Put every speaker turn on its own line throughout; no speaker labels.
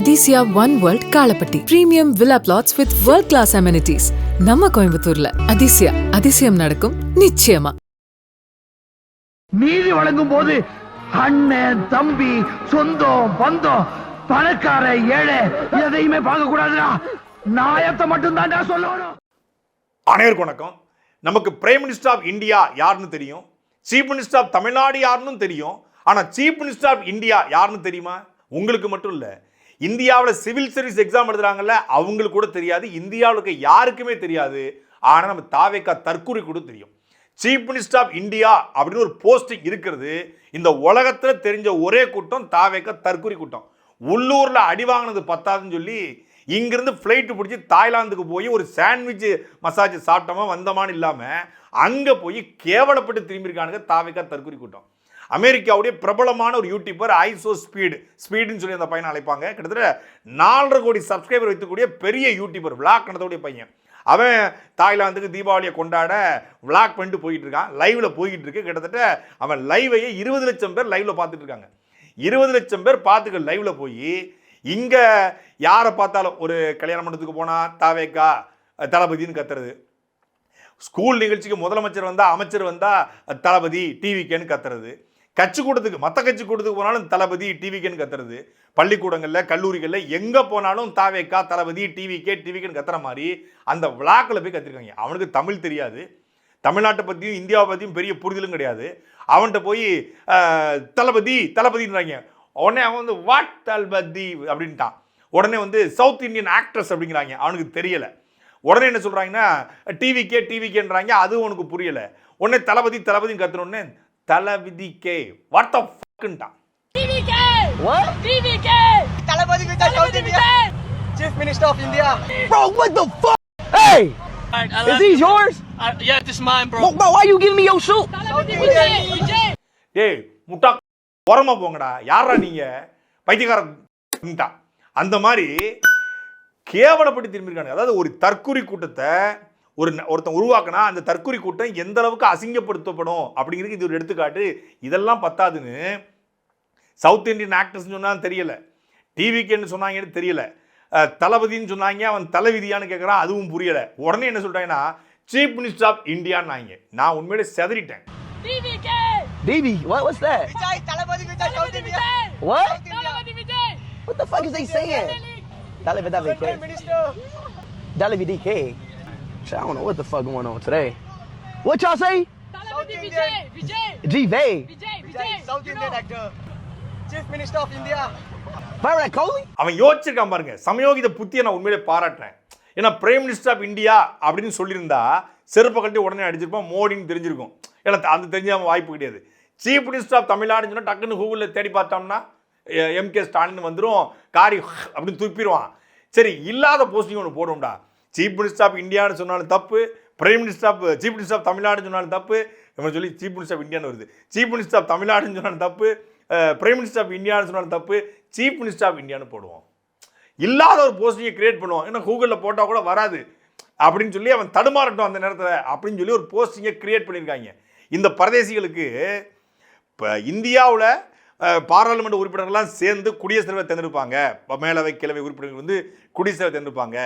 Athisaya one world Kalapatti premium villa plots with world class amenities நம்ம கோயம்புத்தூர்ல அதிசயா அதிசயம் நடக்கும் நிச்சயமா
நீதி வழங்கும் போது அண்ணன் தம்பி சொந்தம் பந்தம் பணக்கார ஏழை எதையுமே பார்க்க கூடாதுடா நாயத்தை மட்டும் தான்டா சொல்லணும்
அனைவருக்கும் வணக்கம். நமக்கு பிரைம் மினிஸ்டர் ஆஃப் இந்தியா யாருன்னு தெரியும்? சீஃப் மினிஸ்டர் ஆஃப் தமிழ்நாடு யாருன்னு தெரியும். ஆனால் சீஃப் மினிஸ்டர் ஆஃப் இந்தியா யாருன்னு தெரியுமா? உங்களுக்கு மட்டும் இல்லை. இந்தியாவில் சிவில் சர்வீஸ் எக்ஸாம் எழுதுறாங்கல்ல அவங்களுக்கு கூட தெரியாது. இந்தியாவில் இருக்க யாருக்குமே தெரியாது. ஆனால் நம்ம தாவேக்கா தற்கூரி கூட தெரியும். சீஃப் மினிஸ்டர் ஆஃப் இந்தியா அப்படின்னு ஒரு போஸ்டிங் இருக்கிறது. இந்த உலகத்தில் தெரிஞ்ச ஒரே கூட்டம் தாவேக்கா தற்கூரி கூட்டம். உள்ளூரில் அடி வாங்கினது பத்தாதுன்னு சொல்லி இங்கிருந்து ஃப்ளைட்டு பிடிச்சி தாய்லாந்துக்கு போய் ஒரு சாண்ட்விச் மசாஜ் சாப்பிட்டோமா வந்தோமான்னு இல்லாமல் அங்கே போய் கேவலப்பட்டு திரும்பியிருக்கானுங்க தாவேக்கா தற்கூரி கூட்டம். அமெரிக்காவுடைய பிரபலமான ஒரு யூடியூபர் ஐசோ ஸ்பீடு ஸ்பீடுன்னு சொல்லி அந்த பையனை அழைப்பாங்க. கிட்டத்தட்ட நாலரை கோடி சப்ஸ்கிரைபர் வைக்கக்கூடிய பெரிய யூடியூபர் விளாக் நடத்தக்கூடிய பையன். அவன் தாய்லாந்துக்கு தீபாவளியை கொண்டாட விளாக் பண்ணிட்டு போயிட்டு இருக்கான். லைவ்ல போய்கிட்டு இருக்கு. கிட்டத்தட்ட அவன் லைவையே இருபது லட்சம் பேர் லைவ்ல பார்த்துட்டு இருக்காங்க. இருபது லட்சம் பேர் பார்த்துக்க லைவ்ல போய் இங்க யாரை பார்த்தாலும் ஒரு கல்யாண மண்டபத்துக்கு போனா தாவேக்கா தளபதின்னு கத்துறது. ஸ்கூல் நிகழ்ச்சிக்கு முதலமைச்சர் வந்தா அமைச்சர் வந்தா தளபதி டிவிக்கேன்னு கத்துறது. கட்சி கூட்டத்துக்கு மற்ற கட்சி கூட்டத்துக்கு போனாலும் தளபதி டிவிக்கேன்னு கத்துறது. பள்ளிக்கூடங்களில் கல்லூரிகளில் எங்கே போனாலும் தாவேக்கா தளபதி டிவிக்கே டிவிக்கேன்னு கத்துற மாதிரி அந்த விழாக்கில் போய் கத்திருக்காங்க. அவனுக்கு தமிழ் தெரியாது. தமிழ்நாட்டை பற்றியும் இந்தியாவை பற்றியும் பெரிய புரிதலும் கிடையாது. அவன்கிட்ட போய் தளபதி தளபதின்றாங்க. உடனே அவன் வந்து வாட் தளபதி? அப்படின்ட்டான். உடனே வந்து சவுத் இந்தியன் ஆக்ட்ரஸ் அப்படிங்கிறாங்க. அவனுக்கு தெரியலை. உடனே என்ன சொல்கிறாங்கன்னா டிவிக்கே டிவிக்கேன்றாங்க அதுவும் உனக்கு புரியலை. உடனே தளபதி தளபதி கத்துனோடனே தளபதி கே வாட் த ஃபக்குன்ட்டான்
TVK!
What?
TVK!
Talabadi Vijay South
Talabadi
India.
Vijay!
Chief Minister of India. Bro, what the fuck? Hey!
Alright, I
Is
love
these yours?
Uh, yeah, this is mine, bro.
Bro, bro, why you giving me your shoe?
Talabadi Vijay! Vijay!
டேய் முட்டா உரமா போங்கடா யாரா நீங்க பைத்தியக்காரன்ட்டான் அந்த மாதிரி கேவலப்பட்டு திரும்பியிருக்காங்க அதாவது ஒரு தற்குறி கூட்டத்தை ஒரு ஒருத்தன் உருவாக்குனா அந்த தற்குறி கூட்டம் எந்த அளவுக்கு அசிங்கப்படுத்தப்படும் அப்படிங்கிறது இது ஒரு எடுத்துக்காட்டு இதெல்லாம் பத்தாதுன்னு சவுத் இந்தியன் ஆக்டர்ஸ்னு சொன்னாலும் தெரியல டிவிக்குன்னு சொன்னாங்கன்னு தெரியல தளபதின்னு சொன்னாங்க அவன் தலைவிதியான்னு கேட்குறான் அதுவும் புரியல உடனே என்ன சொல்லிட்டாங்கன்னா சீஃப் மினிஸ்டர் ஆஃப் இந்தியான்னாங்க நான் உண்மையிலே செதறிட்டேன்!
DB, what, what's that?
Vijay, South
Talabadi
India.
Vijay!
What? The fuck is they saying? DK. Shit, I don't know what the fuck going on today. What y'all say?
Vijay! Vijay! Vijay!
Vijay,
Vijay!
South
You
Indian
know,
actor. Chief Minister of India.
Virat Kohli?
அவன் யோசிச்சிருக்கான் பாருங்க சமயோகித புத்தியை நான் உண்மையிலே பாராட்டுறேன் ஏன்னா prime minister of India அப்படின்னு சொல்லியிருந்தா செருப்பை கட்டி உடனே அடிச்சிருப்பான் மோடின்னு தெரிஞ்சிருக்கும் ஏன்னா அது தெரிஞ்சாம வாய்ப்பு கிடையாது சீஃப் மினிஸ்டர் ஆஃப் தமிழ்நாடுன்னு சொன்னா டக்குன்னு கூகுளில் தேடி பார்த்தோம்னா எம்கே ஸ்டாலின் வந்துடும் காரி அப்படின்னு துப்பிடுவான் சரி இல்லாத போஸ்டிங் ஒன்று போடும்டா சீஃப் மினிஸ்டர் ஆஃப் இந்தியான்னு சொன்னாலும் தப்பு. Prime minister of chief minister of தமிழ்நாடுன்னு சொன்னாலும் தப்பு. இவன் சொல்லி சீஃப் மினிஸ்டர் ஆஃப் இந்தியான்னு வருது. சீஃப் மினிஸ்டர் ஆஃப் தமிழ்நாடுன்னு சொன்னாலும் தப்பு. பிரைம் மினிஸ்டர் ஆஃப் இந்தியான்னு சொன்னாலும் தப்பு. சீஃப் மினிஸ்டர் ஆஃப் இந்தியான்னு போடுவோம். இல்லாத ஒரு போஸ்டிங்கை கிரியேட் பண்ணுவான் ஏன்னா கூகுளில் போட்டால் கூட வராது. அப்படின்னு சொல்லி அவன் தடுமாறட்டும் அந்த நேரத்தில். அப்படின்னு சொல்லி ஒரு போஸ்டிங்கை கிரியேட் பண்ணியிருக்காங்க இந்த பரதேசிகளுக்கு இப்போ இந்தியாவில் பாராளுமன்ற உறுப்பினர்கள்லாம் சேர்ந்து குடியரசுத் தலைவர் தேர்ந்தெடுப்பாங்க. மேலவை கிழமை உறுப்பினர்கள் வந்து குடியரசுத் தலைவர் தேர்ந்தெடுப்பாங்க.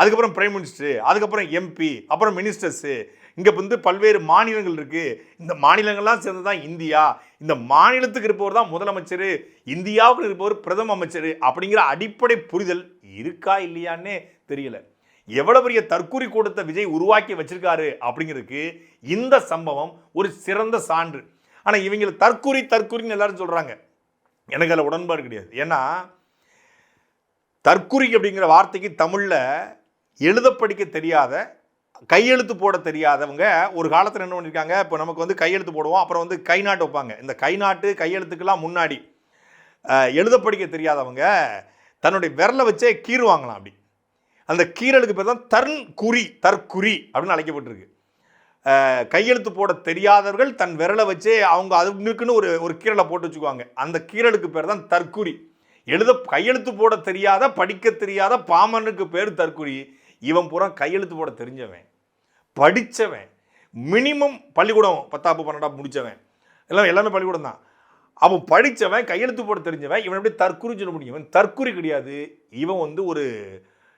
அதுக்கப்புறம் பிரைம் மினிஸ்டர் அதுக்கப்புறம் எம்பி அப்புறம் மினிஸ்டர்ஸு இங்கே வந்து பல்வேறு மாநிலங்கள் இருக்குது இந்த மாநிலங்கள்லாம் சேர்ந்து தான் இந்தியா. இந்த மாநிலத்துக்கு இருப்பவர் தான் முதலமைச்சர். இந்தியாவுக்கு இருப்பவர் பிரதம அமைச்சர் அப்படிங்கிற அடிப்படை புரிதல் இருக்கா இல்லையான்னு தெரியல. எவ்வளோ பெரிய தற்கூரி கூட்டத்தை விஜய் உருவாக்கி வச்சிருக்காரு அப்படிங்கிறதுக்கு இந்த சம்பவம் ஒரு சிறந்த சான்று. ஆனால் இவங்களை தற்கூரி தற்கூரின்னு எல்லாரும் சொல்கிறாங்க எனக்கு அதில் உடன்பாடு கிடையாது. ஏன்னா தற்குறி அப்படிங்கிற வார்த்தைக்கு தமிழில் எழுத படிக்க தெரியாத கையெழுத்து போட தெரியாதவங்க ஒரு காலத்தில் என்ன பண்ணியிருக்காங்க இப்போ நமக்கு வந்து கையெழுத்து போடுவோம் அப்புறம் வந்து கை நாட்டு வைப்பாங்க. இந்த கை நாட்டு கையெழுத்துக்கெல்லாம் முன்னாடி எழுத படிக்க தெரியாதவங்க தன்னுடைய விரலை வச்சே கீறுவாங்களாம் அப்படி. அந்த கீறலுக்கு பேர் தான் தர்ன் குறி தற்குறி அப்படின்னு அழைக்கப்பட்டிருக்கு. கையெழுத்து போட தெரியாதவர்கள் தன் விரலை வச்சே அவங்க அதுக்குன்னு ஒரு ஒரு கீரலை போட்டு வச்சுக்குவாங்க. அந்த கீரலுக்கு பேர் தான் தற்குறி. எழுத கையெழுத்து போட தெரியாத படிக்க தெரியாத பாமனுக்கு பேர் தற்குறி. இவன் பூரா கையெழுத்து போட தெரிஞ்சவன். படித்தவன் மினிமம் பள்ளிக்கூடம் பத்தாப்பு பன்னெண்டாப்பு முடித்தவன் எல்லாம் எல்லாமே பள்ளிக்கூடம் தான். அவன் படித்தவன் கையெழுத்து போட தெரிஞ்சவன் இவன் எப்படி தற்குறின்னு சொல்ல முடியும்? இவன் தற்குறி கிடையாது. இவன் வந்து ஒரு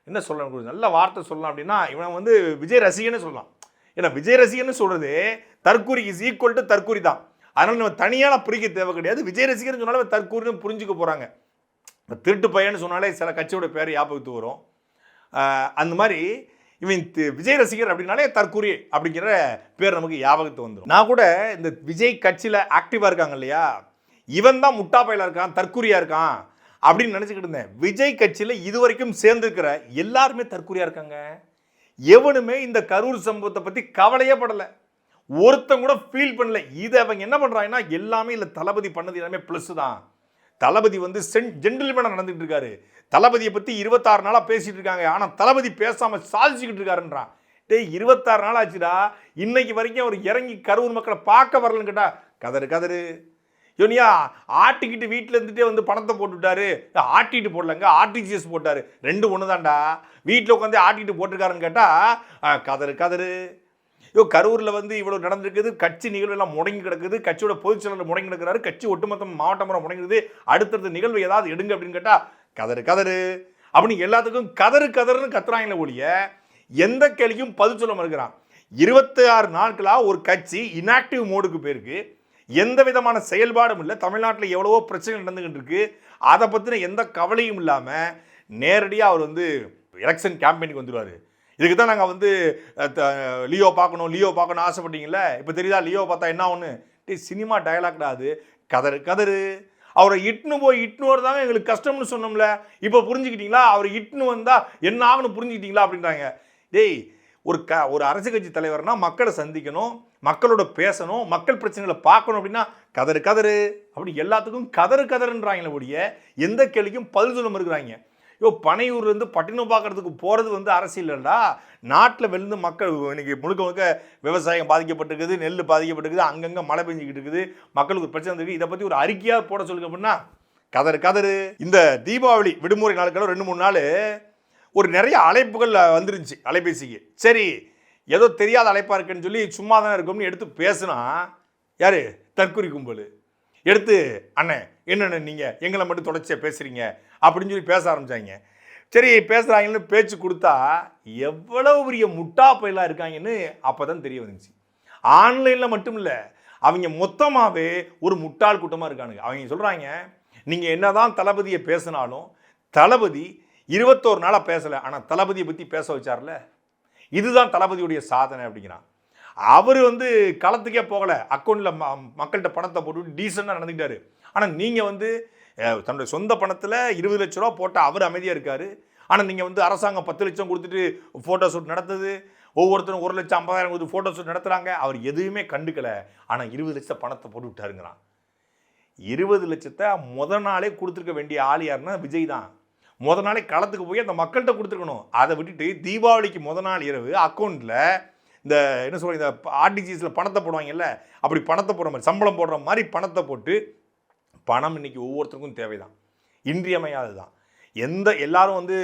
என்ன சொல்லலாம் ஒரு நல்ல வார்த்தை சொல்லலாம் அப்படின்னா இவன் வந்து விஜய் ரசிகன்னு சொல்லலாம். ஏன்னா விஜய் ரசிகன்னு சொல்கிறது தற்குறி இஸ் ஈக்குவல் டு தற்குறி தான். அதனால் நம்ம தனியான பிரிக்க தேவை கிடையாது. விஜய் ரசிகர்னு சொன்னாலும் அவன் தற்குறின்னு புரிஞ்சுக்க போகிறாங்க இந்த திருட்டு பையன்னு சொன்னாலே சில கட்சியோட பேர் ஞாபகத்துக்கு வரும். அந்த மாதிரி இவன் தி- விஜய் ரசிகர் அப்படின்னாலே தற்குறி அப்படிங்கிற பேர் நமக்கு ஞாபகத்து வந்துடும் நான் கூட இந்த விஜய் கட்சியில் ஆக்டிவாக இருக்காங்க இல்லையா? இவன் தான் முட்டா இருக்கான் தற்குறியா இருக்கான் அப்படின்னு நினச்சிக்கிட்டு இருந்தேன். விஜய் கட்சியில் இது வரைக்கும் சேர்ந்துருக்கிற எல்லாருமே தற்குறியா இருக்காங்க. எவனுமே இந்த கரூர் சம்பவத்தை பற்றி கவலையே படலை. ஒருத்தன் கூட ஃபீல் பண்ணல. இதை அவங்க என்ன பண்ணுறாங்கன்னா எல்லாமே இல்லை தளபதி பண்ணது எல்லாமே ப்ளஸ் தான். தளபதி வந்து சென் ஜென்டில்மேனாக நடந்துகிட்டு இருக்காரு. தளபதியை பற்றி இருபத்தாறு நாளாக பேசிகிட்டு இருக்காங்க. ஆனால் தளபதி பேசாமல் சாதிச்சுக்கிட்டு இருக்காருன்றான். டேய் இருபத்தாறு நாள் ஆச்சுடா. இன்னைக்கு வரைக்கும் அவர் இறங்கி கரூர் மக்களை பார்க்க வரலன்னு கேட்டா கதறு கதறு. யோனியா ஆட்டிக்கிட்டு வீட்டில் இருந்துட்டே வந்து பணத்தை போட்டுவிட்டாரு ஆட்டிட்டு போடலங்க ஆர்டிஜிஎஸ் போட்டார். ரெண்டு ஒன்று தான்டா வீட்டில் உட்காந்து ஆட்டிட்டு போட்டிருக்காருன்னு கேட்டால் கதறு கதறு. ஐயோ கரூரில் வந்து இவ்வளோ நடந்திருக்குது. கட்சி நிகழ்வு எல்லாம் முடங்கி கிடக்குது. கட்சியோட பொதுச் செயலாளர் முடங்கி கிடக்குறாரு. கட்சி ஒட்டுமொத்தம் மாவட்டம் முறை முடங்கிடுது அடுத்தடுத்த நிகழ்வு ஏதாவது எடுங்க அப்படின்னு கேட்டால் கதறு கதறு. அப்படின்னு எல்லாத்துக்கும் கதறு கதறுன்னு கத்துறாங்களே ஒழிய எந்த கேள்விக்கும் பதில் சொல்ல மறுக்கிறான். இருபத்தி ஆறு நாட்களாக ஒரு கட்சி இன்ஆக்டிவ் மோடுக்கு போயிருக்கு. எந்த விதமான செயல்பாடும் இல்லை. தமிழ்நாட்டில் எவ்வளவோ பிரச்சனை நடந்துகிட்டு இருக்கு அதை பற்றின எந்த கவலையும் இல்லாமல் நேரடியாக அவர் வந்து எலெக்ஷன் கேம்பெயினுக்கு வந்துடுவார் இதுக்கு தான் நாங்கள் வந்து த- லியோ பார்க்கணும் லியோ பார்க்கணும் ஆசைப்பட்டீங்களே இப்போ தெரியுதா? லியோ பார்த்தா என்ன ஒன்று டே சினிமா டயலாக்டா அது. கதறு கதறு. அவரை இட்னு போய் இட்டுன்னு வரதாங்க எங்களுக்கு கஷ்டம்னு சொன்னோம்ல. இப்போ புரிஞ்சுக்கிட்டீங்களா? அவர் இட்டுன்னு வந்தால் என்ன ஆகணும் புரிஞ்சுக்கிட்டீங்களா அப்படின்றாங்க. டேய் ஒரு க ஒரு அரசு கட்சி தலைவர்னா மக்களை சந்திக்கணும் மக்களோட பேசணும் மக்கள் பிரச்சனைகளை பார்க்கணும் அப்படின்னா கதறு கதறு. அப்படி எல்லாத்துக்கும் கதறு கதறுன்றாங்களே ஒழிய எந்த கேள்விக்கும் பதில் சொல்ல இருக்கிறாங்க யோ பனையூர்லேருந்து பட்டினம் பார்க்கறதுக்கு போகிறது வந்து அரசியல் இல்லைடா. நாட்டில் விழுந்து மக்கள் இன்றைக்கி முழுக்க முழுக்க விவசாயம் பாதிக்கப்பட்டிருக்குது நெல் பாதிக்கப்பட்டிருக்குது அங்கங்கே மழை பெஞ்சிக்கிட்டு இருக்குது மக்களுக்கு ஒரு பிரச்சனை இருக்குது இதை பற்றி ஒரு அறிக்கையாக போட சொல்லுங்க அப்படின்னா கதறு கதறு. இந்த தீபாவளி விடுமுறை நாட்களும் ரெண்டு மூணு நாள் ஒரு நிறைய அழைப்புகள் வந்துருந்துச்சு அலைபேசிக்கு. சரி ஏதோ தெரியாத அழைப்பாக இருக்குன்னு சொல்லி சும்மா தானே இருக்கும்னு எடுத்து பேசுனா யாரு? தற்குறி கும்பல். எடுத்து அண்ணன் என்னண்ணே நீங்கள் எங்களை மட்டும் தொடர்ச்சியாக பேசுகிறீங்க அப்படின்னு சொல்லி பேச ஆரம்பிச்சாங்க. சரி பேசுகிறாங்கன்னு பேச்சு கொடுத்தா எவ்வளவு பெரிய முட்டா பயிலாக இருக்காங்கன்னு அப்போ தான் தெரிய வந்துச்சு. ஆன்லைனில் மட்டும் இல்லை அவங்க மொத்தமாகவே ஒரு முட்டாள் கூட்டமாக இருக்கானுங்க. அவங்க சொல்கிறாங்க நீங்கள் என்னதான் தளபதியை பேசினாலும் தளபதி இருபத்தோரு நாளாக பேசலை ஆனால் தளபதியை பற்றி பேச வச்சார்ல? இதுதான் தளபதியுடைய சாதனை அப்படிங்கிறான். அவர் வந்து களத்துக்கே போகலை. அக்கௌண்ட்டில் ம மக்கள்கிட்ட பணத்தை போட்டு டீசெண்டாக நடந்துக்கிட்டாரு. ஆனால் நீங்கள் வந்து தன்னுடைய சொந்த பணத்தில் இருபது லட்ச ரூபா போட்டால் அவர் அமைதியாக இருக்கார். ஆனால் நீங்கள் வந்து அரசாங்கம் பத்து லட்சம் கொடுத்துட்டு ஃபோட்டோ ஷூட் நடத்துது. ஒவ்வொருத்தரும் ஒரு லட்சம் ஐம்பதாயிரம் கொடுத்து ஃபோட்டோ ஷூட் நடத்துகிறாங்க அவர் எதுவுமே கண்டுக்கலை. ஆனால் இருபது லட்சம் பணத்தை போட்டு விட்டாருங்கிறான். இருபது லட்சத்தை முத நாளே கொடுத்துருக்க வேண்டிய ஆள் யாருன்னா விஜய் தான். முத நாளே களத்துக்கு போய் அந்த மக்கள்கிட்ட கொடுத்துருக்கணும். அதை விட்டுட்டு தீபாவளிக்கு முத நாள் இரவு அக்கௌண்ட்டில் இந்த என்ன சொல்கிறீங்க இந்த ஆர்டிஜிஎஸில் பணத்தை போடுவாங்கல்ல அப்படி பணத்தை போடுற மாதிரி சம்பளம் போடுற மாதிரி பணத்தை போட்டு பணம் இன்னைக்கு ஒவ்வொருத்தருக்கும் தேவைதான். இன்றியமையாதது தான் எந்த எல்லாரும் வந்து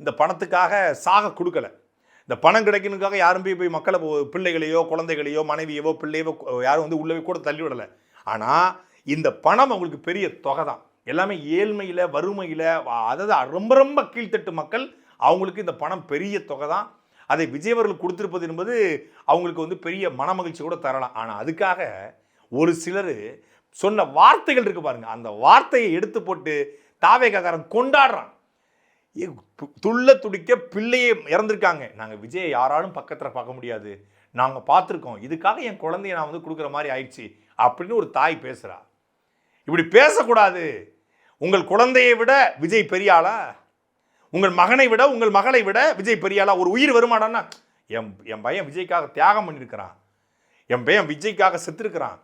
இந்த பணத்துக்காக சாக கொடுக்கல. இந்த பணம் கிடைக்கணுக்காக யாரும் போய் போய் மக்களை பிள்ளைகளையோ குழந்தைகளையோ மனைவியவோ பிள்ளையவோ யாரும் வந்து உள்ளவே கூட தள்ளி விடலை. ஆனால் இந்த பணம் அவங்களுக்கு பெரிய தொகை தான் எல்லாமே ஏழ்மையில் வறுமையில் அதாவது ரொம்ப ரொம்ப கீழ்த்தட்டு மக்கள் அவங்களுக்கு இந்த பணம் பெரிய தொகை தான் அதை விஜய் அவர்கள் கொடுத்திருப்பது என்பது அவங்களுக்கு வந்து பெரிய மனமகிழ்ச்சி கூட தரலாம். ஆனால் அதுக்காக ஒரு சிலர் சொன்ன வார்த்தைகள் இருக்கு பாருங்க. அந்த வார்த்தையை எடுத்து போட்டு தாவேகாரன் கொண்டாடுறான். ஏ, து- துள்ள துடிக்க பிள்ளையே இறந்துருக்காங்க. நாங்கள் விஜயை யாராலும் பக்கத்தில் பார்க்க முடியாது. நாங்கள் பார்த்துருக்கோம். இதுக்காக என் குழந்தைய நான் வந்து கொடுக்குற மாதிரி ஆயிடுச்சு அப்படின்னு ஒரு தாய் பேசுகிறா இப்படி பேசக்கூடாது. உங்கள் குழந்தையை விட விஜய் பெரியாளா உங்கள் மகனை விட உங்கள் மகளை விட விஜய் பெரியாளா? ஒரு உயிர் வருமானம்னா என் என் பையன் விஜய்க்காக தியாகம் பண்ணியிருக்கிறான் என் பையன் விஜய்க்காக செத்துருக்கிறான்.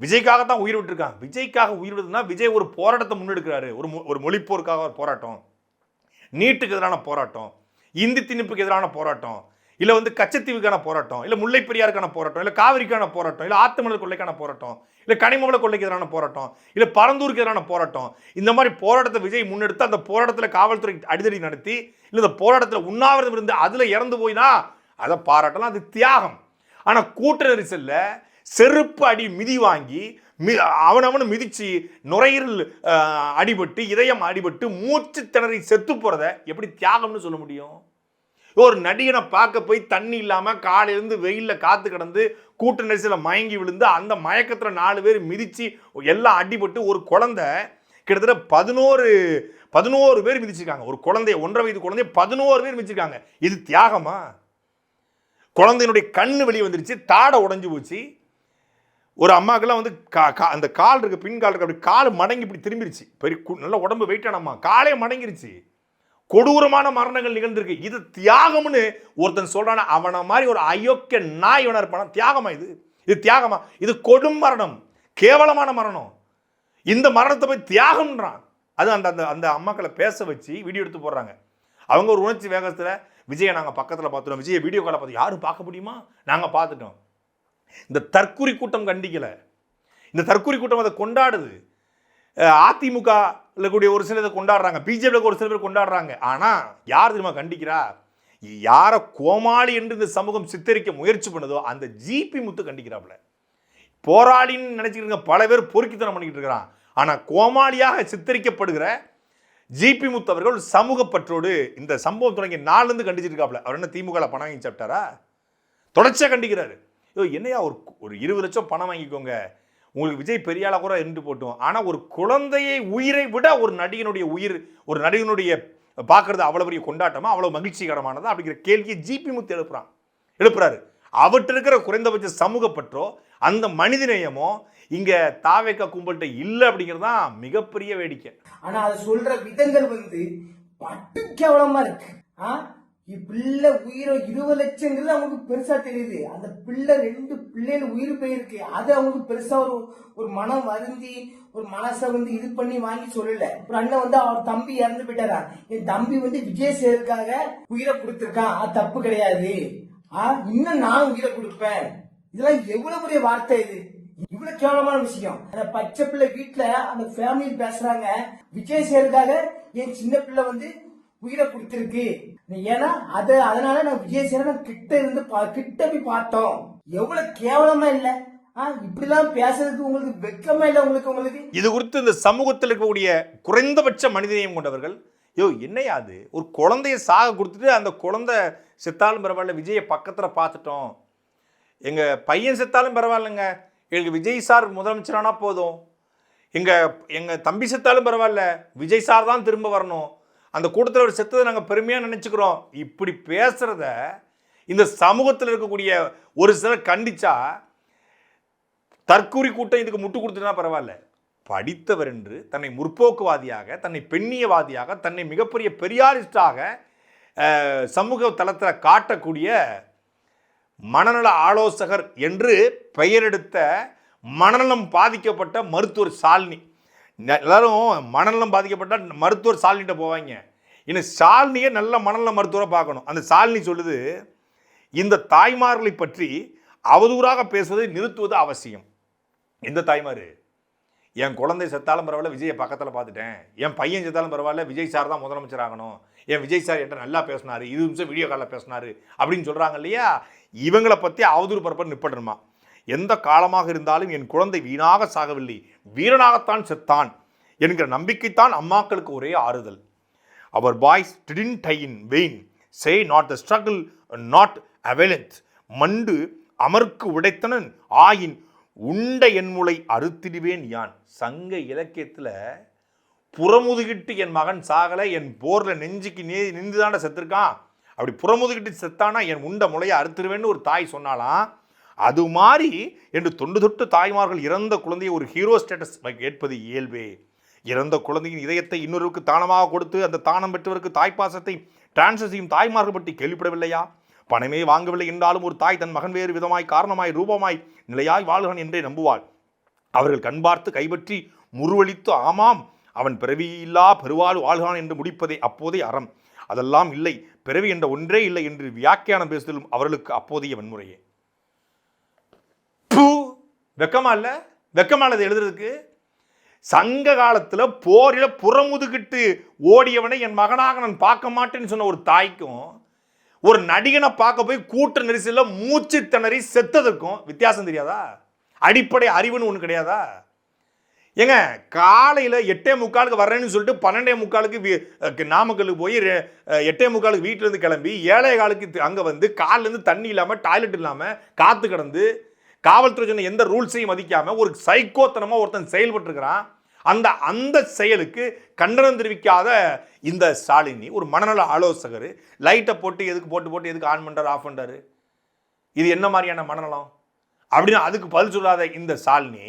விஜய்க்காக தான் உயிர் விட்டுருக்கான். விஜய்க்காக உயிர் விடுதுன்னா விஜய் ஒரு போராட்டத்தை முன்னெடுக்கிறாரு. ஒரு மொ- ஒரு மொழிப்போருக்காக ஒரு போராட்டம். நீட்டுக்கு எதிரான போராட்டம். இந்தி திணிப்புக்கு எதிரான போராட்டம். இல்லை வந்து கச்சத்தீவுக்கான போராட்டம் இல்லை முல்லை பெரியாருக்கான போராட்டம் இல்லை காவிரிக்கான போராட்டம் இல்லை ஆத்துமணல் கொள்ளைக்கான போராட்டம் இல்லை கனிமவள கொள்ளைக்கு எதிரான போராட்டம் இல்லை பரந்தூருக்கு எதிரான போராட்டம் இந்த மாதிரி போராட்டத்தை விஜய் முன்னெடுத்து அந்த போராட்டத்தில் காவல்துறை அடிதடி நடத்தி இல்லை இந்த போராட்டத்தில் உண்ணாவிரதம் இருந்து அதில் இறந்து போயினா அதை பாராட்டலாம். அது தியாகம். ஆனால் கூட்ட நெரிசலில் செருப்பு அடி மிதி வாங்கி மி அவனவனு மிதிச்சு நுரையீரல் அடிபட்டு இதயம் அடிபட்டு மூச்சு திணறி செத்து போகிறத எப்படி தியாகம்னு சொல்ல முடியும்? ஒரு நடிகனை பார்க்க போய் தண்ணி இல்லாமல் காலையிலேருந்து வெயிலில் காற்று கிடந்து கூட்ட நெரிசலில் மயங்கி விழுந்து அந்த மயக்கத்தில் நாலு பேர் மிதித்து எல்லாம் அடிபட்டு ஒரு குழந்தை கிட்டத்தட்ட பதினோரு பதினோரு பேர் மிதிச்சிருக்காங்க. ஒரு குழந்தைய ஒன்றரை வயது குழந்தைய பதினோரு பேர் மிதிச்சிருக்காங்க. இது தியாகமா? குழந்தையினுடைய கண்ணு வெளியே வந்துருச்சு தாடை உடஞ்சி போச்சு. ஒரு அம்மாக்கெல்லாம் வந்து கா- கா- அந்த கால் இருக்க பின் கால் இருக்க அப்படி கால் மடங்கி இப்படி திரும்பிருச்சு. பெரிய கு- நல்ல உடம்பு வெயிட்டான அம்மா காலே மடங்கிருச்சு. கொடூரமான மரணங்கள் நிகழ்ந்திருக்கு. இது தியாகம்னு ஒருத்தன் சொல்கிறான அவனை மாதிரி ஒரு அயோக்கிய நாய் இவனா இருப்பான் தியாகமா இது? இது தியாகமா? இது கொடும் மரணம். கேவலமான மரணம். இந்த மரணத்தை போய் தியாகம்ன்றான். அது அந்த அந்த அந்த அம்மாக்களை பேச வச்சு வீடியோ எடுத்து போடுறாங்க. அவங்க ஒரு உணர்ச்சி வேகத்தில் விஜயை நாங்கள் பக்கத்தில் பார்த்துட்டோம். விஜயை வீடியோ காலை பார்த்து யாரும் பார்க்க முடியுமா? நாங்கள் பார்த்துட்டோம். இந்த தற்குறி கூட்டம் கண்டிக்கலை. இந்த தற்குறி கூட்டம் அதை கொண்டாடுது. அதிமுக இருக்கக்கூடிய கூடிய ஒரு சிலர் இதை கொண்டாடுறாங்க. பிஜேபியில் ஒரு சில பேர் கொண்டாடுறாங்க. ஆனால் யார் தெரியுமா கண்டிக்கிறா? யாரை கோமாளி என்று இந்த சமூகம் சித்தரிக்க முயற்சி பண்ணுதோ அந்த ஜிபி முத்து கண்டிக்கிறாப்புல. போராளின்னு நினச்சிக்கிறங்க பல பேர் பொறுக்கித்தனம் பண்ணிக்கிட்டு இருக்கிறான். ஆனால் கோமாளியாக சித்தரிக்கப்படுகிற ஜிபி முத்து அவர்கள் சமூகப்பற்றோடு இந்த சம்பவம் தொடங்கி நாலுலேருந்து கண்டிச்சிருக்காப்புல அவர் என்ன திமுக பணம் வாங்கி சாப்பிட்டாரா? தொடர்ச்சியாக கண்டிக்கிறாரு. ஐயோ என்னையா ஒரு ஒரு இருபது லட்சம் பணம் வாங்கிக்கோங்க. உங்களுக்கு விஜய் பெரியால கூட இருந்து போட்டோம். ஆனால் ஒரு குழந்தையை உயிரை விட ஒரு நடிகனுடைய உயிர் ஒரு நடிகனுடைய பார்க்கறது அவ்வளோ பெரிய கொண்டாட்டமா அவ்வளோ மகிழ்ச்சிகரமானதா அப்படிங்கிற கேள்வியை ஜிபி முத்து எழுப்புறான். எழுப்புறாரு. அவற்று இருக்கிற குறைந்தபட்ச சமூகப்பற்றோ அந்த அந்த மனிதநேயமோ இங்க தாவேக்கா கும்பல்கிட்ட இல்லை அப்படிங்கிறது தான் மிகப்பெரிய வேடிக்கை.
ஆனா அதை சொல்ற விதங்கள் வந்து பட்டு கேவலமா இருக்கு? ஆ? பிள்ளை உயிரை இருபது லட்சங்கிறது அவங்களுக்கு பெருசா தெரியுது அந்த பிள்ளை ரெண்டு பிள்ளைகள் உயிர் போயிருக்கு அது அவங்களுக்கு பெருசா ஒரு ஒரு மனம் வருந்தி ஒரு மனசை வந்து இது பண்ணி வாங்கி சொல்லல அப்புறம் அண்ணன் வந்து அவர் தம்பி இறந்து போயிட்டாரா என் தம்பி வந்து விஜய் சேருக்காக உயிரை கொடுத்துருக்கான் அது தப்பு கிடையாது ஆ இன்னும் நான் உயிரை கொடுப்பேன் இதெல்லாம் எவ்வளவு பெரிய வார்த்தை இது இவ்வளவு கேவலமான விஷயம் அந்த பச்சை பிள்ளை வீட்டுல அந்த ஃபேமிலி பேசுறாங்க விஜய் சேருக்காக என் சின்ன பிள்ளை வந்து உயிரை கொடுத்துருக்கு ஏன்னா அது அதனால நான் விஜய் சேர கிட்ட இருந்து கிட்ட போய் பார்த்தோம். எவ்வளவு கேவலமா இல்ல? இப்படிலாம் பேசுறதுக்கு உங்களுக்கு வெக்கமா இல்ல உங்களுக்கு உங்களுக்கு?
இது குறித்து இந்த சமூகத்தில் இருக்கக்கூடிய குறைந்தபட்ச மனிதநேயம் கொண்டவர்கள் யோ என்னையா அது? ஒரு குழந்தைய சாக கொடுத்துட்டு அந்த குழந்தை செத்தாலும் பரவாயில்ல விஜயை பக்கத்தில் பார்த்துட்டோம். எங்கள் பையன் செத்தாலும் பரவாயில்லைங்க. எங்களுக்கு விஜய் சார் முதலமைச்சரானா போதும். எங்கள் எங்கள் தம்பி செத்தாலும் பரவாயில்ல. விஜய் சார் தான் திரும்ப வரணும். அந்த கூட்டத்தில் ஒரு செத்ததை நாங்கள் பெருமையாக நினச்சிக்கிறோம். இப்படி பேசுகிறத இந்த சமூகத்தில் இருக்கக்கூடிய ஒரு சிலர் கண்டிச்சா தற்கூரி கூட்டம் இதுக்கு முட்டு கொடுத்துனா பரவாயில்ல. படித்தவர் என்று தன்னை முற்போக்குவாதியாக தன்னை பெண்ணியவாதியாக தன்னை மிகப்பெரிய பெரியாரிஸ்டாக சமூக தளத்தில் காட்டக்கூடிய மனநல ஆலோசகர் என்று பெயரெடுத்த மனநலம் பாதிக்கப்பட்ட மருத்துவர் சாலினி. எல்லாரும் மணலம் பாதிக்கப்பட்டால் மருத்துவர் சாலினிட்ட போவாங்க. இன்னும் சாலினியை நல்ல மணலில் மருத்துவரை பார்க்கணும். அந்த சாலினி சொல்லுது இந்த தாய்மார்களை பற்றி அவதூறாக பேசுவதை நிறுத்துவது அவசியம். எந்த தாய்மார்? என் குழந்தை செத்தாலும் பரவாயில்ல விஜயை பக்கத்தில் பார்த்துட்டேன். என் பையன் செத்தாலும் பரவாயில்ல விஜய் சார் தான் முதலமைச்சர் ஆகணும். என் விஜய் சார் என்கிட்ட நல்லா பேசினார் இது நிமிஷம் வீடியோ காலில் பேசினாரு அப்படின்னு சொல்கிறாங்க இல்லையா? இவங்களை பற்றி அவதூறு பரப்ப நிப்படணுமா? எந்த காலமாக இருந்தாலும் என் குழந்தை வீணாக சாகவில்லை. வீரனாகத்தான் செத்தான் என்கிற நம்பிக்கைத்தான் அம்மாக்களுக்கு ஒரே ஆறுதல். அவர் boys didn't die in vain say not the struggle naught availeth மண்டு அமர்க்கு உடைத்தனன். ஆயின் உண்ட என்முளை அறுத்திடுவேன் யான். சங்க இலக்கியத்தில் புறமுதுகிட்டு என் மகன் சாகலை என் போரில் நெஞ்சுக்கு நே நின்றுதாண்ட செத்துருக்கான். அப்படி புறமுதுகிட்டு செத்தானா என் உண்ட முளையை அறுத்துருவேன்னு ஒரு தாய் சொன்னாலாம் அது மாதிரி என்று தொண்டு தொட்டு தாய்மார்கள் இறந்த குழந்தையை ஒரு ஹீரோ ஸ்டேட்டஸ் கேட்பது இயல்பே. இறந்த குழந்தையின் இதயத்தை இன்னொருவருக்கு தானமாக கொடுத்து அந்த தானம் பெற்றவருக்கு தாய்ப்பாசத்தை டிரான்ஸ்ஃபர் செய்யும் தாய்மார்கள் பற்றி கேள்விப்படவில்லையா? பணமே வாங்கவில்லை என்றாலும் ஒரு தாய் தன் மகன் வேறு விதமாய் காரணமாய் ரூபமாய் நிலையாய் வாழ்கன் என்றே நம்புவாள். அவர்கள் கண் பார்த்து கைப்பற்றி முருவளித்து ஆமாம் அவன் பிறவியில்லா பெருவாள் வாழ்கான் என்று முடிப்பதே அப்போதே அறம். அதெல்லாம் இல்லை பிறவி என்ற ஒன்றே இல்லை என்று வியாக்கியானம் பேசுதலும் அவர்களுக்கு அப்போதைய வன்முறையே. பூ. வெக்கமா இல்லை? வெக்கமா இல்ல எழுதுறதுக்கு? சங்க காலத்தில் போரில் புறமுதுகிட்டு ஓடியவனை என் மகனாக நான் பார்க்க மாட்டேன்னு சொன்ன ஒரு தாய்க்கும் ஒரு நடிகனை பார்க்க போய் கூட்ட நெரிசலில் மூச்சு திணறி செத்ததுக்கும் வித்தியாசம் தெரியாதா? அடிப்படை அறிவுன்னு ஒன்று கிடையாதா? ஏங்க காலையில் எட்டே முக்காலுக்கு வரேன்னு சொல்லிட்டு பன்னெண்டே முக்காலுக்கு நாமக்கலுக்கு போய் எட்டே முக்காலுக்கு வீட்டிலேருந்து கிளம்பி ஏழை காலுக்கு அங்கே வந்து காலிலேருந்து தண்ணி இல்லாமல் டாய்லெட் இல்லாமல் காற்று கிடந்து காவல்துறை சொன்ன எந்த ரூல்ஸையும் மதிக்காமல் ஒரு சைக்கோத்தனமாக ஒருத்தன் செயல்பட்டுருக்கிறான். அந்த அந்த செயலுக்கு கண்டனம் தெரிவிக்காத இந்த ஸ்டாலினி ஒரு மனநல ஆலோசகர் லைட்டை போட்டு எதுக்கு போட்டு போட்டு எதுக்கு ஆன் பண்ணுறாரு ஆஃப் பண்ணுறாரு இது என்ன மாதிரியான மனநலம்? அப்படின்னு அதுக்கு பதில் சொல்லாத இந்த சாலினி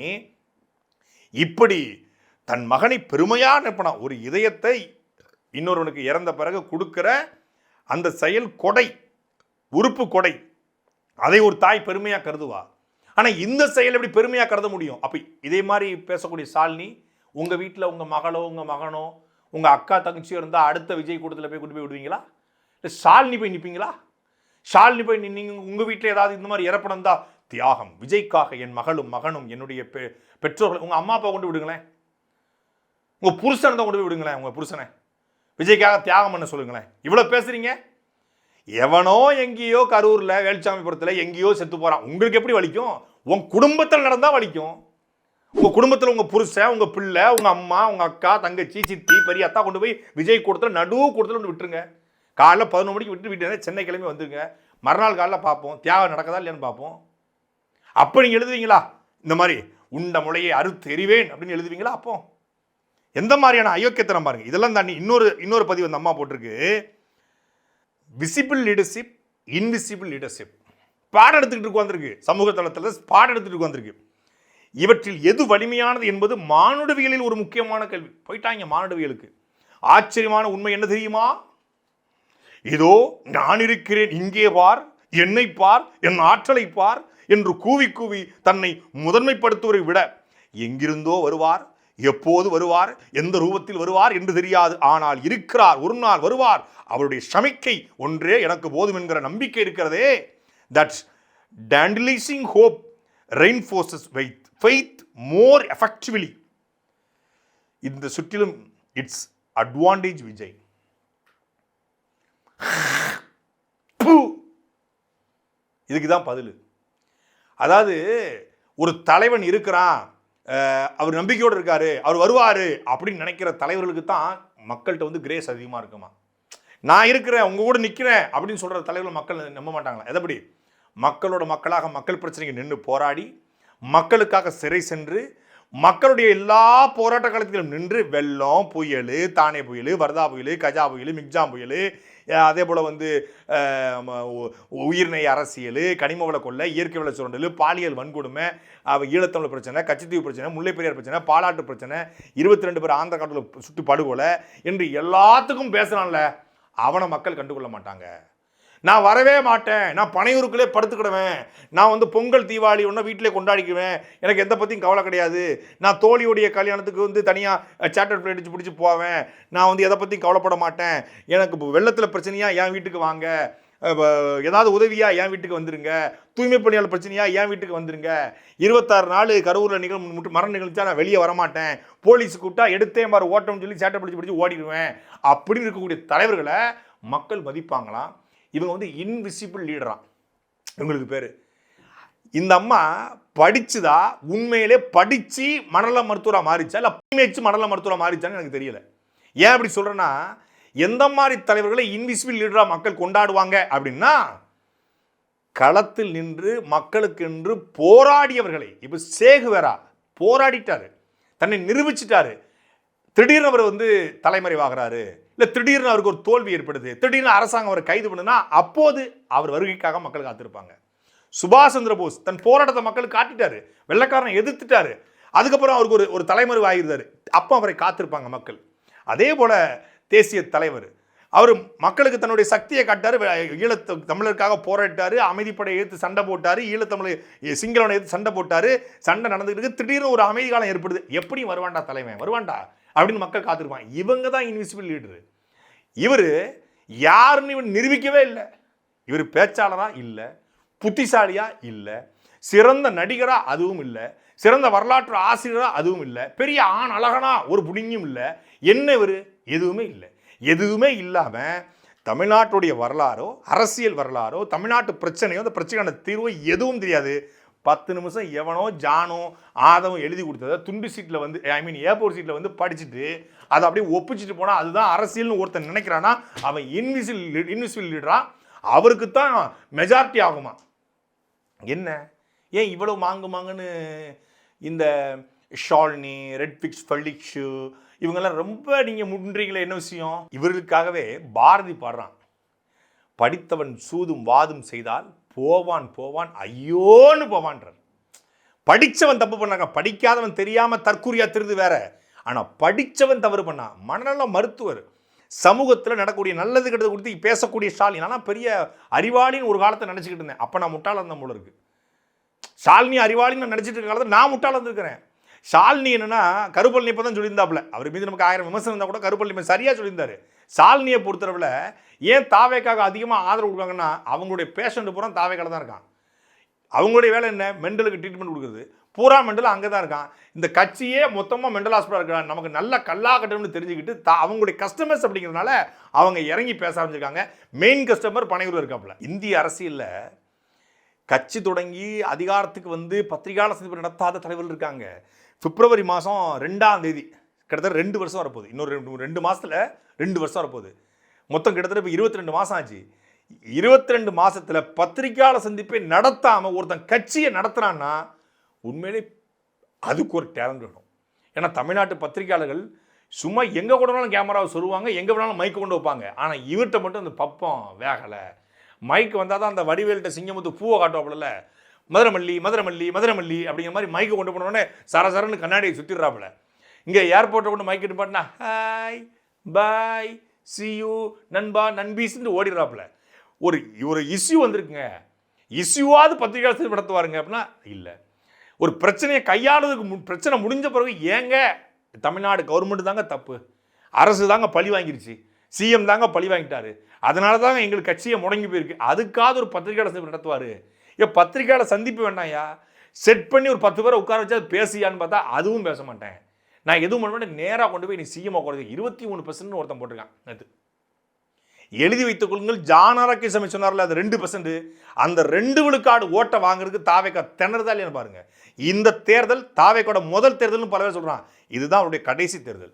இப்படி தன் மகனை பெருமையாக நினைப்பனா ஒரு இதயத்தை இன்னொருவனுக்கு இறந்த பிறகு கொடுக்குற அந்த செயல் கொடை உறுப்பு கொடை. அதை ஒரு தாய் பெருமையாக கருதுவா? ஆனால் இந்த செயல் எப்படி பெருமையாக கருத முடியும்? அப்போ இதே மாதிரி பேசக்கூடிய சாலினி உங்கள் வீட்டில் உங்கள் மகளோ உங்கள் மகனோ உங்கள் அக்கா தங்கச்சியோ இருந்தால் அடுத்த விஜய் கூட்டத்தில் போய் கொண்டு போய் விடுவீங்களா? இல்லை ஷாலினி போய் நிற்பீங்களா ஷாலினி போய் நின்னீங்க உங்கள் வீட்டில் ஏதாவது இந்த மாதிரி இறப்பணம் தான் தியாகம் விஜய்க்காக என் மகளும் மகனும் என்னுடைய பெ பெற்றோர்கள் உங்கள் அம்மா அப்பா கொண்டு விடுங்களேன். உங்கள் புருஷனை தான் கொண்டு போய் விடுங்களேன் உங்கள் புருஷனை. விஜய்க்காக தியாகம் பண்ண சொல்லுங்களேன். இவ்வளோ பேசுகிறீங்க எவனோ எங்கேயோ கரூரில் வேலுச்சாமிபுரத்தில் எங்கேயோ செத்து போகிறான் உங்களுக்கு எப்படி வலிக்கும்? உன் குடும்பத்தில் நடந்தால் வலிக்கும். உங்கள் குடும்பத்தில் உங்கள் புருஷன் உங்கள் பிள்ளை உங்கள் அம்மா உங்கள் அக்கா தங்கச்சி சித்தி பெரிய அத்தா கொண்டு போய் விஜய் கூடத்தில் நடு கூடத்தில் கொண்டு விட்டுருங்க. காலைல பதினொரு மணிக்கு விட்டு விட்டு சென்னை கிளம்பி வந்துருங்க. மறுநாள் காலைல பார்ப்போம். தியாகம் நடக்குதா இல்லையான்னு பார்ப்போம். அப்போ நீங்கள் எழுதுவீங்களா? இந்த மாதிரி உண்ட முளையை அறுத்து எறிவேன் அப்படின்னு எழுதுவீங்களா அப்போ? எந்த மாதிரியான அயோக்கியத்தனம் பாருங்க. இதெல்லாம் தாண்டி இன்னொரு இன்னொரு பதிவு அந்த அம்மா போட்டிருக்கு. விசிபிள் லீடர்ஷிப் இன்விசிபிள் லீடர்ஷிப் பாடம் எடுத்துக்கிட்டு உட்காந்துருக்கு சமூக தளத்தில் பாடம் எடுத்துகிட்டு உட்காந்துருக்கு இவற்றில் எது வலிமையானது என்பது மானுடவியலில் ஒரு முக்கியமான கேள்வி. போயிட்டாங்க மானுடவியலுக்கு. ஆச்சரியமான உண்மை என்ன தெரியுமா? இதோ நான் இருக்கிறேன் இங்கே பார் என்னை பார் என் ஆற்றலை பார் என்று கூவி கூவி தன்னை முதன்மைப்படுத்துவதை விட எங்கிருந்தோ வருவார் எப்போது வருவார்? எந்த ரூபத்தில் வருவார் என்று தெரியாது. ஆனால் இருக்கிறார் ஒரு நாள் வருவார். அவருடைய சமிக்கை ஒன்றே எனக்கு போதும் என்கிற நம்பிக்கை இருக்கிறதே. That's tantalizing hope reinforces with faith more effectively இந்த சுற்றிலும் இட்ஸ் அட்வான்டேஜ் விஜய். இதுக்கு தான் பதில். அதாவது ஒரு தலைவன் இருக்கிறான். அவர் நம்பிக்கையோடு இருக்கார் அவர் வருவார் அப்படின்னு நினைக்கிற தலைவர்களுக்கு தான் மக்கள்கிட்ட வந்து கிரேஸ் அதிகமாக இருக்குமா? நான் இருக்கிறேன் உங்கள் கூட நிற்கிறேன் அப்படின்னு சொல்கிற தலைவர்கள் மக்கள் நம்ப மாட்டாங்களா? எதப்படி மக்களோட மக்களாக மக்கள் பிரச்சனைக்கு நின்று போராடி மக்களுக்காக சிறை சென்று மக்களுடைய எல்லா போராட்ட காலத்திலும் நின்று வெள்ளம் புயல் தானே புயல் வர்தா புயல் கஜா புயல் மிக்ஜாம் புயல் அதே போல் வந்து உயிர்நெய் அரசியல் கனிம வள கொள்ளை இயற்கை வள சுரண்டல் பாலியல் வன்கொடுமை அவ ஈழத்தமிழ் பிரச்சனை கச்சத்தீவு பிரச்சனை முல்லைப்பெரியார் பிரச்சனை பாலாட்டு பிரச்சனை இருபத்தி ரெண்டு பேர் ஆந்திர காட்டில் சுட்டு படுகொலை என்று எல்லாத்துக்கும் பேசுகிறான்ல அவனை மக்கள் கண்டுகொள்ள மாட்டாங்க. நான் வரவே மாட்டேன். நான் பனையூருக்குள்ளே படுத்துக்கிடுவேன். நான் வந்து பொங்கல் தீபாவளி ஒன்றா வீட்டிலே கொண்டாடிக்குவேன். எனக்கு எந்த பற்றியும் கவலை கிடையாது. நான் தோழியுடைய கல்யாணத்துக்கு வந்து தனியாக சேட்டர் ஃப்ளைட் அடிச்சு பிடிச்சி போவேன். நான் வந்து எதை பற்றியும் கவலைப்பட மாட்டேன். எனக்கு வெள்ளத்தில் பிரச்சனையாக என் வீட்டுக்கு வாங்க. ஏதாவது உதவியாக என் வீட்டுக்கு வந்துருங்க. தூய்மை பணியாளர் பிரச்சனையாக என் வீட்டுக்கு வந்துருங்க. இருபத்தாறு நாள் கரூரில் நிகழ் முட்டு மரணம் நிகழ்ச்சா நான் வெளியே வரமாட்டேன். போலீஸ் கூப்பிட்டா எடுத்தே மாதிரி ஓட்டம்னு சொல்லி சேட்டை பிடிச்சி பிடிச்சி ஓடிடுவேன். அப்படின்னு இருக்கக்கூடிய தலைவர்களை மக்கள் மதிப்பாங்களாம் இவங்க வந்து இன்விசிபிள் லீடரான் இவங்களுக்கு பேர். இந்த அம்மா படிச்சுதா? உண்மையிலே படித்து மணல மருத்துவராக மாறிச்சா? இல்லை படிச்சு மணல மருத்துவராக மாறிச்சான்னு எனக்கு தெரியல. ஏன் அப்படி சொல்கிறேன்னா எந்த மாதிரி தலைவர்களை இன்விசிபிள் லீடராக மக்கள் கொண்டாடுவாங்க அப்படின்னா களத்தில் நின்று மக்களுக்கென்று போராடியவர்களை இப்போ சேகுவேரா போராடிட்டாரு. தன்னை நிரூபிச்சிட்டாரு. திடீர்னு அவர் வந்து தலைமறைவாகிறாரு. இல்லை திடீர்னு அவருக்கு ஒரு தோல்வி ஏற்படுது. திடீர்னு அரசாங்கம் அவரை கைது பண்ணுனா அப்போது அவர் வருகைக்காக மக்கள் காத்திருப்பாங்க. சுபாஷ் சந்திர போஸ் தன் போராட்டத்தை மக்கள் காட்டிட்டாரு. வெள்ளைக்காரனை எதிர்த்துட்டாரு. அதுக்கப்புறம் அவருக்கு ஒரு ஒரு தலைமறைவு ஆகிருந்தாரு. அப்போ அவரை காத்திருப்பாங்க மக்கள். அதே போல தேசிய தலைவர் அவர் மக்களுக்கு தன்னுடைய சக்தியை காட்டார் ஈழத்து தமிழருக்காக போராட்டார் அமைதிப்படை எடுத்து சண்டை போட்டாரு. ஈழத்தமிழை சிங்களவனை எடுத்து சண்டை போட்டாரு. சண்டை நடந்துகிட்டு திடீர்னு ஒரு அமைதி காலம் ஏற்படுது. எப்படி வருவான்டா தலைவன் வருவான்டா அப்படின்னு மக்கள் காத்திருப்பான் இவங்க தான் இன்விசிபிள் லீடரு இவர் யாருன்னு இவன் நிரூபிக்கவே இல்லை. இவர் பேச்சாளராக இல்லை. புத்திசாலியாக இல்லை. சிறந்த நடிகராக அதுவும் இல்லை. சிறந்த வரலாற்று ஆசிரியராக அதுவும் இல்லை. பெரிய ஆண் அழகனா ஒரு புடிங்கும் இல்லை. என்ன இவர்? எதுவுமே இல்லை. எதுவுமே இல்லாமல் தமிழ்நாட்டுடைய வரலாறோ அரசியல் வரலாறோ தமிழ்நாட்டு பிரச்சனையோ அந்த பிரச்சனையான தீர்வோ எதுவும் தெரியாது. பத்து நிமிஷம் எவனோ ஜானோ ஆதவம் எழுதி கொடுத்ததை துண்டு சீட்டில் வந்து ஐ மீன் ஏப்போர் சீட்டில் வந்து படிச்சுட்டு அதை அப்படியே ஒப்பிச்சிட்டு போனால் அதுதான் அரசியல்னு ஒருத்தன் நினைக்கிறானா அவன் இன்விசில் இன்விசிபிள் லீடரா அவருக்கு தான் மெஜாரிட்டி ஆகுமா? என்ன? ஏன் இவ்வளோ மாங்கு மாங்குன்னு இந்த ஷால்னி ரெட்ஃபிக்ஸ் ஃபல்லிக்ஷு இவங்கெல்லாம் ரொம்ப நீங்கள் முன்றீங்களே என்ன விஷயம்? இவர்களுக்காகவே பாரதி பாடுறான். படித்தவன் சூதும் வாதும் செய்தால் போவான் போவான் ஐயோன்னு போவான்றார். படித்தவன் தப்பு பண்ணாங்க படிக்காதவன் தெரியாமல் தற்கூரியா திருது வேற. ஆனால் படித்தவன் தவறு பண்ணான் மனநல மருத்துவர். சமூகத்தில் நடக்கக்கூடிய நல்லது கெட்டது கொடுத்து பேசக்கூடிய ஸ்டாலின். ஆனால் பெரிய அறிவாளின்னு ஒரு காலத்தை நினச்சிக்கிட்டு இருந்தேன். அப்போ நான் முட்டாளம் தான் போல இருக்கு. ஸ்டாலினி அறிவாளின்னு நான் நினச்சிட்டு இருக்க காலத்தில் நான் முட்டாளம் இருந்திருக்கிறேன். ஷால்னி என்னன்னா கருப்பள்ளி இப்போ தான் சொல்லியிருந்தாப்புல. அவர் மீது நமக்கு ஆயிரம் விமர்சனம் இருந்தால் கூட கருப்பள்ளி சரியாக சொல்லியிருந்தாரு. ஷாலினியை பொறுத்தளவில் ஏன் தாவேக்காக அதிகமாக ஆதரவு கொடுக்காங்கன்னா அவங்களுடைய பேஷண்ட் பூரா தாவேக்கால தான் இருக்கான். அவங்களுடைய வேலை என்ன? மெண்டலுக்கு ட்ரீட்மெண்ட் கொடுக்குறது. பூரா மெண்டல் அங்கே தான் இருக்கான். இந்த கட்சியே மொத்தமாக மெண்டல் ஹாஸ்பிட்டல் இருக்கிறான் நமக்கு நல்ல கல்லா கட்டணும்னு தெரிஞ்சுக்கிட்டு தா அவங்களுடைய கஸ்டமர்ஸ் அப்படிங்கிறதுனால அவங்க இறங்கி பேச ஆரம்பிச்சிருக்காங்க. மெயின் கஸ்டமர் பனையூர் இருக்காப்புல. இந்திய அரசியலில் கட்சி தொடங்கி அதிகாரத்துக்கு வந்து பத்திரிகையாளர் சந்திப்பு நடத்தாத தலைவர்கள் இருக்காங்க. பிப்ரவரி மாதம் ரெண்டாம் தேதி கிட்டத்தட்ட ரெண்டு வருஷம் வரப்போகுது. இன்னொரு ரெண்டு ரெண்டு மாதத்தில் ரெண்டு வருஷம் வரப்போகுது. மொத்தம் கிட்டத்தட்ட இப்போ இருபத்தி ரெண்டு மாதம் ஆச்சு. இருபத்தி ரெண்டு மாதத்தில் பத்திரிகையாளர் சந்திப்பை நடத்தாமல் ஒருத்தன் கட்சியை நடத்துகிறான்னா உண்மையிலே அதுக்கு ஒரு டேலண்ட் வேணும். ஏன்னா தமிழ்நாட்டு பத்திரிகையாளர்கள் சும்மா எங்கே கூடனாலும் கேமராவை சொல்லுவாங்க எங்கே வேணாலும் மைக்கு கொண்டு வைப்பாங்க. ஆனால் இவர்கிட்ட மட்டும் அந்த பப்பம் வேகலை. மைக் வந்தால் தான் அந்த வடிவேல்கிட்ட சிங்கமுத்து பூவை காட்டுவாப்புல மதுரமல்லி மதுரமல்லி மதுரமல்லி அப்படிங்கிற மாதிரி மைக்கை கொண்டு போனோடனே சரசரன்னு கண்ணாடியை சுற்றிடுறாப்புல இங்கே ஏர்போர்ட்டை கொண்டு மைக் எடுத்து பாட்டினா ஹாய் பாய் சி யூ நண்பா நண்பீஸ்ன்னு ஓடிடுறாப்புல. ஒரு ஒரு இஷ்யூ வந்திருக்குங்க. இஷ்யூவாவது பத்திரிகையாளர் நடத்துவாருங்க அப்படின்னா இல்லை. ஒரு பிரச்சனையை கையாளுறதுக்கு மு- பிரச்சனை முடிஞ்ச பிறகு ஏங்க? தமிழ்நாடு கவர்மெண்ட் தாங்க தப்பு. அரசு தாங்க பழி வாங்கிருச்சு. சிஎம் தாங்க பழி வாங்கிட்டாரு. அதனால தாங்க எங்களுக்கு கட்சியை முடங்கி போயிருக்கு. அதுக்காவது ஒரு பத்திரிகையாளர் சந்திப்பு நடத்துவார். ஏன் பத்திரிகையாளர் சந்திப்பு வேண்டாம்யா. செட் பண்ணி ஒரு பத்து பேரை உட்கார வச்சா அது பேசியான்னு பார்த்தா அதுவும் பேச மாட்டேன். நான் எதுவும் பண்ண நேராக கொண்டு போய் நீ சிஎம் உட்காந்து இருபத்தி மூணு பர்சன்ட் ஒருத்தன் போட்டிருக்கான். நேற்று எழுதி வைத்துக் கொள்ளுங்கள். ஜானாரக்கி சமை சொன்னார்ல அது ரெண்டு பர்சன்ட் அந்த ரெண்டு விழுக்காடு ஓட்டை வாங்குறதுக்கு தாவேக்கா திணறுதா இல்லையான்னு பாருங்க. இந்த தேர்தல் தாவேக்கோட முதல் தேர்தல்னு பல பேர் சொல்கிறான் இதுதான் அவருடைய கடைசி தேர்தல்.